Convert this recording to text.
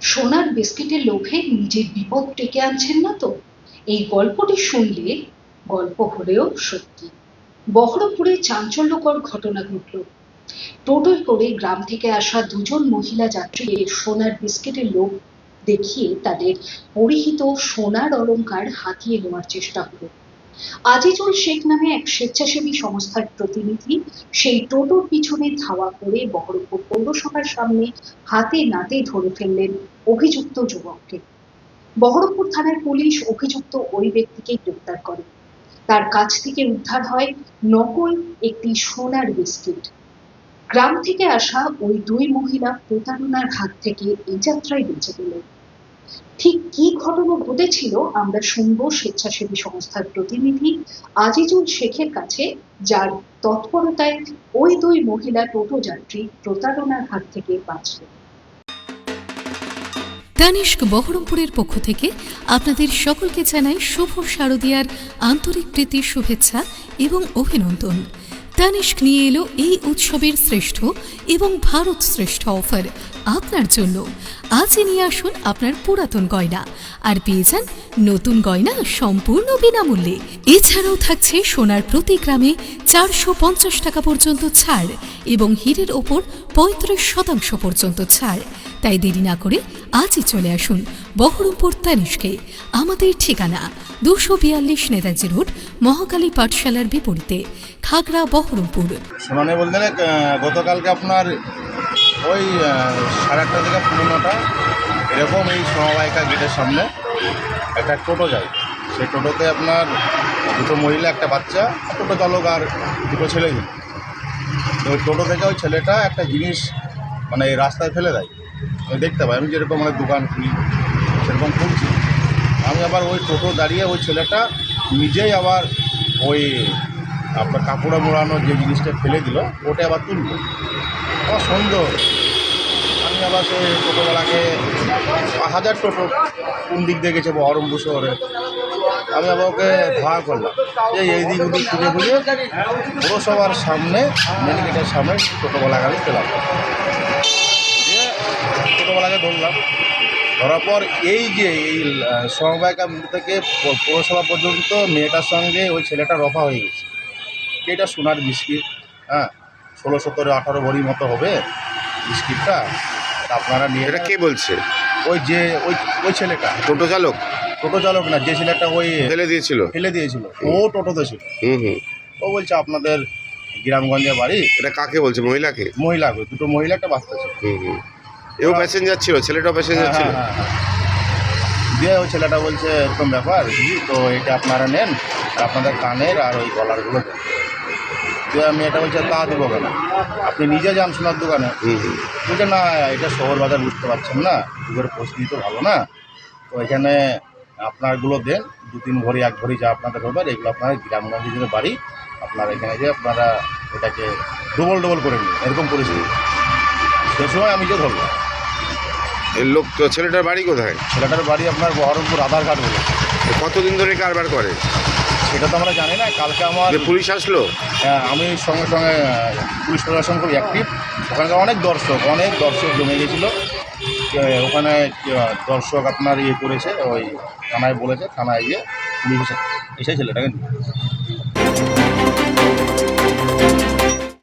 সোনার বিস্কিটের লোভে নিজের বিপদ ডেকে আনছেন না তো? এই গল্পটি শুনলে গল্প হলেও সত্যি। বহরমপুরে চাঞ্চল্যকর ঘটনা ঘটল। টোটোয় করে গ্রাম থেকে আসা দুজন মহিলা যাত্রীকে সোনার বিস্কিটের লোভ দেখিয়ে তাদের পরিহিত সোনার অলংকার হাতিয়ে নেওয়ার চেষ্টা হলো। আজিজুল শেখ নামে এক স্বেচ্ছাসেবী সংস্থার প্রতিনিধি সেই টোটোর পিছনে ধাওয়া করে বহরমপুর পৌরসভার সামনে হাতে নাতে ধরে ফেললেন অভিযুক্ত যুবককে। বহরমপুর থানার পুলিশ অভিযুক্ত ওই ব্যক্তিকে গ্রেপ্তার করে। তার কাছ থেকে উদ্ধার হয় নকল একটি সোনার বিস্কিট। গ্রাম থেকে আসা ওই দুই মহিলা প্রতারণার হাত থেকে এই যাত্রায় বেঁচে গেলেন। ঠিক কি ঘটনা ঘটেছিল আমরা শুনব স্বেচ্ছাসেবী সংস্থার প্রতিনিধি আজিজুল শেখের কাছে, যার তৎপরতায় ওই দুই মহিলা টোটো যাত্রী প্রতারণার হাত থেকে বাঁচলেন। তানিষ্ক বহরমপুরের পক্ষ থেকে আপনাদের সকলকে জানাই শুভ শারদীয়ার আন্তরিক প্রীতির শুভেচ্ছা এবং অভিনন্দন। তানিষ্ক নিয়ে এলো এই উৎসবের শ্রেষ্ঠ এবং ভারত শ্রেষ্ঠ অফার আপনার জন্য। আজই নিয়ে আসুন আপনার পুরাতন গয়না। আর পেয়ে যান নতুন গয়না সম্পূর্ণ বিনামূল্যে। এছাড়াও থাকছে সোনার প্রতি গ্রামে চারশো পঞ্চাশ টাকা পর্যন্ত ছাড়। এবং হীরের ওপর পঁয়ত্রিশ শতাংশ পর্যন্ত ছাড়। তাই দেরি না করে আজই চলে আসুন বহরমপুর তানিষ্কে। আমাদের ঠিকানা দুশো বিয়াল্লিশ নেতাজি রোড, মহাকালী পাঠশালার বিপরীতে, খাগড়া, বহরমপুর। শোনানে বলতে গতকালকে আপনার ওই সাড়ে আটটা থেকে পনেরো নটা এরকম এই সমবায়িকা গেটের সামনে একটা টোটো যায়। সেই টোটোতে আপনার দুটো মহিলা, একটা বাচ্চা টোটো চালক আর দুটো ছিল। তো ওই টোটো থেকে ওই ছেলেটা একটা জিনিস মানে এই রাস্তায় ফেলে দেয়। আমি দেখতে পাই, আমি যেরকম মানে দোকান খুলি, সেরকম খুলছি। আমি আবার ওই টোটো দাঁড়িয়ে ওই ছেলেটা নিজেই আবার ওই আপনার কাপড়ে মোড়ানো যে জিনিসটা ফেলে দিল, ওটা আবার তুললো। আমার সন্দেহ। হলো। আমি আবার সেই টোটোওয়ালাকে হাজার টোটো কোন দিক দিয়ে গেছে, বহরমপুর শহরে। আমি আবার ওকে ধাওয়া করলাম। যে এই দিক ওদিক খুঁজে খুঁজে পুরসভার সামনে মেন গেটের সামনে টোটোওয়ালাকে আমি পেলাম দিয়ে ধরলাম। ধরার পর এই যে এই সমবায়িকা থেকে পৌরসভা পর্যন্ত মেয়েটার সঙ্গে ওই ছেলেটা রফা হয়ে গেছে। এটা সোনার বিস্কিট হ্যাঁ? ষোলো সতেরো আঠারো ভরির মতো হবে বিস্কিটটা। আপনারা নিয়ে এটা কে বলছে? ওই যে ওই ওই ছেলেটা। টোটো চালক? টোটো চালক না যে ছেলেটা ওই ফেলে দিয়েছিল। ফেলে দিয়েছিল ও টোটোতে ছিল। হুম হুম। ও বলছে আপনাদের গ্রামগঞ্জে বাড়ি এটা কাকে বলছে মহিলাকে? মহিলা দুটো মহিলা একটা বাচ্চা ছিল। হুম হুম। এও প্যাসেঞ্জার ছিল ছেলেটাও প্যাসেঞ্জার ছিল? হ্যাঁ, হ্যাঁ, হ্যাঁ। দিয়ে ওই ছেলেটা বলছে এরকম ব্যাপার তো এটা আপনারা নেন আর আপনাদের কানের আর ওই গলারগুলো দিয়ে আমি এটা বলছে তা দেবো কেন? আপনি নিজে যান সোনার দোকানে। বলছে না এটা শহর বাজার বুঝতে পারছেন না যুগের পরিস্থিতি তো ভালো না। তো এখানে আপনারগুলো দেন দু তিন ভরি এক ভরি যা আপনাদের হবে এগুলো আপনার গ্রামগঞ্জের বাড়ি আপনার এখানে যে আপনারা এটাকে ডবল ডবল করে নিন এরকম পরিস্থিতি। সে সময় আমি যে ধরবো। এর লোক তো ছেলেটার বাড়ি কোথায়? ছেলেটার বাড়ি আপনার বহরমপুর আধার কার্ড বলে। কতদিন ধরে কারবার করে? সেটা তো আমরা জানি না কালকে আমার পুলিশ আসলো? হ্যাঁ, আমি সঙ্গে সঙ্গে পুলিশ প্রশাসন খুব অ্যাক্টিভ ওখানকার অনেক দর্শক অনেক দর্শক জমে গেছিল। ওখানে দর্শক আপনার ইয়ে করেছে ওই থানায় বলেছে থানায় গিয়ে পুলিশ এসে- ছেলেটাকে নিয়ে।